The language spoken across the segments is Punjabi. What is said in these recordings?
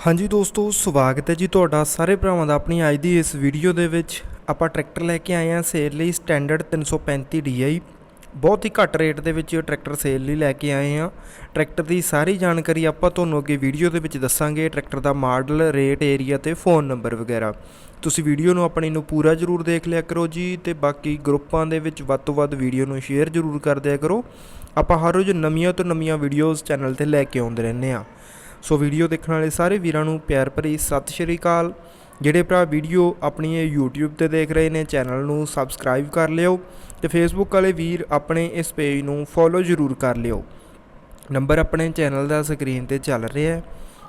ਹਾਂਜੀ ਦੋਸਤੋ, ਸਵਾਗਤ ਹੈ ਜੀ ਤੁਹਾਡਾ ਸਾਰੇ ਭਰਾਵਾਂ ਦਾ ਆਪਣੀ ਅੱਜ ਦੀ ਇਸ ਵੀਡੀਓ ਦੇ ਵਿੱਚ। ਆਪਾਂ ਟਰੈਕਟਰ ਲੈ ਕੇ ਆਏ ਹਾਂ ਸੇਲ ਲਈ ਸਟੈਂਡਰਡ 335 DI ਬਹੁਤ ਹੀ ਘੱਟ ਰੇਟ ਦੇ ਵਿੱਚ ਇਹ ਟਰੈਕਟਰ ਸੇਲ ਲਈ ਲੈ ਕੇ ਆਏ ਹਾਂ। ਟਰੈਕਟਰ ਦੀ ਸਾਰੀ ਜਾਣਕਾਰੀ ਆਪਾਂ ਤੁਹਾਨੂੰ ਅੱਗੇ ਵੀਡੀਓ ਦੇ ਵਿੱਚ ਦੱਸਾਂਗੇ ਟਰੈਕਟਰ ਦਾ ਮਾਡਲ ਰੇਟ ਏਰੀਆ ਤੇ ਫੋਨ ਨੰਬਰ ਵਗੈਰਾ। ਤੁਸੀਂ ਵੀਡੀਓ ਨੂੰ ਆਪਣੀ ਨੂੰ ਪੂਰਾ ਜ਼ਰੂਰ ਦੇਖ ਲਿਆ ਕਰੋ ਜੀ ਤੇ ਬਾਕੀ ਗਰੁੱਪਾਂ ਦੇ ਵਿੱਚ ਵੱਧ ਤੋਂ ਵੱਧ ਵੀਡੀਓ ਨੂੰ ਸ਼ੇਅਰ ਜ਼ਰੂਰ ਕਰ ਦਿਆ ਕਰੋ। ਆਪਾਂ ਹਰ ਰੋਜ਼ ਨਵੀਆਂ ਤੋਂ ਨਵੀਆਂ ਵੀਡੀਓਜ਼ ਚੈਨਲ ਤੇ ਲੈ ਕੇ ਆਉਂਦੇ ਰਹਿੰਦੇ ਹਾਂ। ਸੋ ਵੀਡੀਓ ਦੇਖਣ ਵਾਲੇ ਸਾਰੇ ਵੀਰਾਂ ਨੂੰ ਪਿਆਰ ਭਰੀ ਸਤਿ ਸ਼੍ਰੀ ਅਕਾਲ। ਜਿਹੜੇ ਭਰਾ ਵੀਡੀਓ ਆਪਣੀ ਇਹ YouTube ਤੇ ਦੇਖ ਰਹੇ ਨੇ, ਚੈਨਲ ਨੂੰ ਸਬਸਕ੍ਰਾਈਬ ਕਰ ਲਿਓ ਤੇ Facebook ਵਾਲੇ ਵੀਰ ਆਪਣੇ ਇਸ ਪੇਜ ਨੂੰ ਫੋਲੋ ਜ਼ਰੂਰ ਕਰ ਲਿਓ। ਨੰਬਰ ਆਪਣੇ ਚੈਨਲ ਦਾ ਸਕਰੀਨ ਤੇ ਚੱਲ ਰਿਹਾ ਹੈ।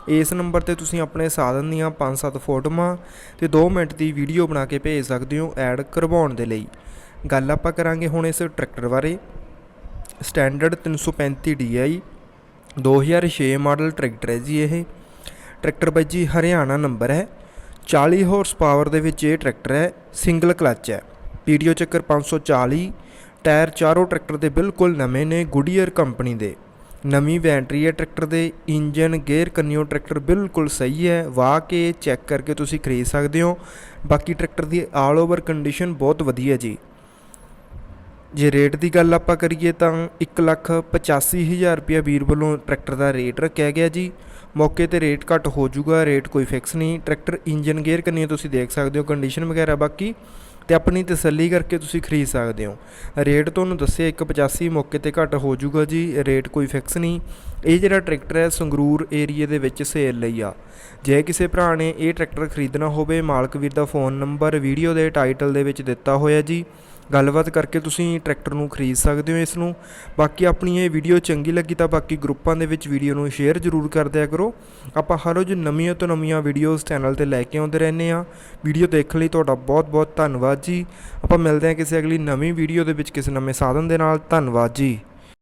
ਇਸ ਨੰਬਰ ਤੇ ਤੁਸੀਂ ਆਪਣੇ ਸਾਧਨ ਦੀਆਂ 5-7 ਫੋਟੋਆਂ ਤੇ 2 ਮਿੰਟ ਦੀ ਵੀਡੀਓ ਬਣਾ ਕੇ ਭੇਜ ਸਕਦੇ ਹੋ ਐਡ ਕਰਵਾਉਣ ਦੇ ਲਈ। ਗੱਲ ਆਪਾਂ ਕਰਾਂਗੇ ਹੁਣ ਇਸ ਟਰੈਕਟਰ ਬਾਰੇ। ਸਟੈਂਡਰਡ 335 DI 2006 ਮਾਡਲ ਟਰੈਕਟਰ ਹੈ ਜੀ ਇਹ। ਟਰੈਕਟਰ ਬਾਈ ਜੀ ਹਰਿਆਣਾ ਨੰਬਰ ਹੈ। 40 ਹਾਰਸ ਪਾਵਰ ਦੇ ਵਿੱਚ ਇਹ ਟਰੈਕਟਰ ਹੈ ਸਿੰਗਲ ਕਲੱਚ ਹੈ। ਪੀਡੀਓ ਚੱਕਰ 540 ਟਾਇਰ ਚਾਰੋਂ ਟਰੈਕਟਰ ਦੇ ਬਿਲਕੁਲ ਨਵੇਂ ਨੇ ਗੁਡੀਅਰ ਕੰਪਨੀ ਦੇ। ਨਵੀਂ ਬੈਟਰੀ ਹੈ ਟਰੈਕਟਰ ਦੇ ਇੰਜਨ ਗੇਅਰ ਕੰਨਿਓ ਟਰੈਕਟਰ ਬਿਲਕੁਲ ਸਹੀ ਹੈ। ਵਾਹ ਕੇ ਚੈੱਕ ਕਰਕੇ ਤੁਸੀਂ ਖਰੀਦ ਸਕਦੇ ਹੋ। ਬਾਕੀ ਟਰੈਕਟਰ ਦੀ ਆਲ ਓਵਰ ਕੰਡੀਸ਼ਨ ਬਹੁਤ ਵਧੀਆ ਜੀ। ਜੇ ਰੇਟ ਦੀ ਗੱਲ ਆਪਾਂ ਕਰੀਏ ਤਾਂ 185000 ਰੁਪਇਆ ਵੀਰ ਵੱਲੋਂ ਟਰੈਕਟਰ ਦਾ ਰੇਟ ਰੱਖਿਆ ਗਿਆ ਜੀ। ਮੌਕੇ ਤੇ ਰੇਟ ਘੱਟ ਹੋ ਜਾਊਗਾ, ਰੇਟ ਕੋਈ ਫਿਕਸ ਨਹੀਂ। ਟਰੈਕਟਰ ਇੰਜਨ ਗੇਅਰ ਕੰਨੀ ਤੁਸੀਂ ਦੇਖ ਸਕਦੇ ਹੋ ਕੰਡੀਸ਼ਨ ਵਗੈਰਾ ਬਾਕੀ। ਤੇ ਆਪਣੀ ਤਸੱਲੀ ਕਰਕੇ ਤੁਸੀਂ ਖਰੀਦ ਸਕਦੇ ਹੋ। ਰੇਟ ਤੁਹਾਨੂੰ ਦੱਸਿਆ 185 ਮੌਕੇ ਤੇ ਘੱਟ ਹੋ ਜਾਊਗਾ ਜੀ। ਰੇਟ ਕੋਈ ਫਿਕਸ ਨਹੀਂ। ਇਹ ਜਿਹੜਾ ਟਰੈਕਟਰ ਹੈ, ਸੰਗਰੂਰ ਏਰੀਏ ਦੇ ਵਿੱਚ ਸੇਲ ਲਈ ਆ। ਜੇ ਕਿਸੇ ਭਰਾ ਨੇ ਇਹ ਟਰੈਕਟਰ ਖਰੀਦਣਾ ਹੋਵੇ, ਮਾਲਕ ਵੀਰ ਦਾ ਫੋਨ ਨੰਬਰ ਵੀਡੀਓ ਦੇ ਟਾਈਟਲ ਦੇ ਵਿੱਚ ਦਿੱਤਾ ਹੋਇਆ ਜੀ। ਗੱਲਬਾਤ ਕਰਕੇ ਤੁਸੀਂ ਟਰੈਕਟਰ ਨੂੰ ਖਰੀਦ ਸਕਦੇ ਹੋ ਇਸ ਨੂੰ ਬਾਕੀ ਆਪਣੀ ਇਹ ਵੀਡੀਓ ਚੰਗੀ ਲੱਗੀ ਤਾਂ ਬਾਕੀ ਗਰੁੱਪਾਂ ਦੇ ਵਿੱਚ ਵੀਡੀਓ ਨੂੰ ਸ਼ੇਅਰ ਜ਼ਰੂਰ ਕਰ ਦਿਆ ਕਰੋ। ਆਪਾਂ ਹਰ ਰੋਜ਼ ਨਵੀਆਂ ਤੋਂ ਨਵੀਆਂ ਵੀਡੀਓਜ਼ ਚੈਨਲ ਤੇ ਲੈ ਕੇ ਆਉਂਦੇ ਰਹਿੰਦੇ ਆ ਵੀਡੀਓ ਦੇਖਣ ਲਈ ਤੁਹਾਡਾ ਬਹੁਤ ਬਹੁਤ ਧੰਨਵਾਦ ਜੀ। ਆਪਾਂ ਮਿਲਦੇ ਹਾਂ ਕਿਸੇ ਅਗਲੀ ਨਵੀਂ ਵੀਡੀਓ ਦੇ ਵਿੱਚ ਕਿਸੇ ਨਵੇਂ ਸਾਧਨ ਦੇ ਨਾਲ। ਧੰਨਵਾਦ ਜੀ।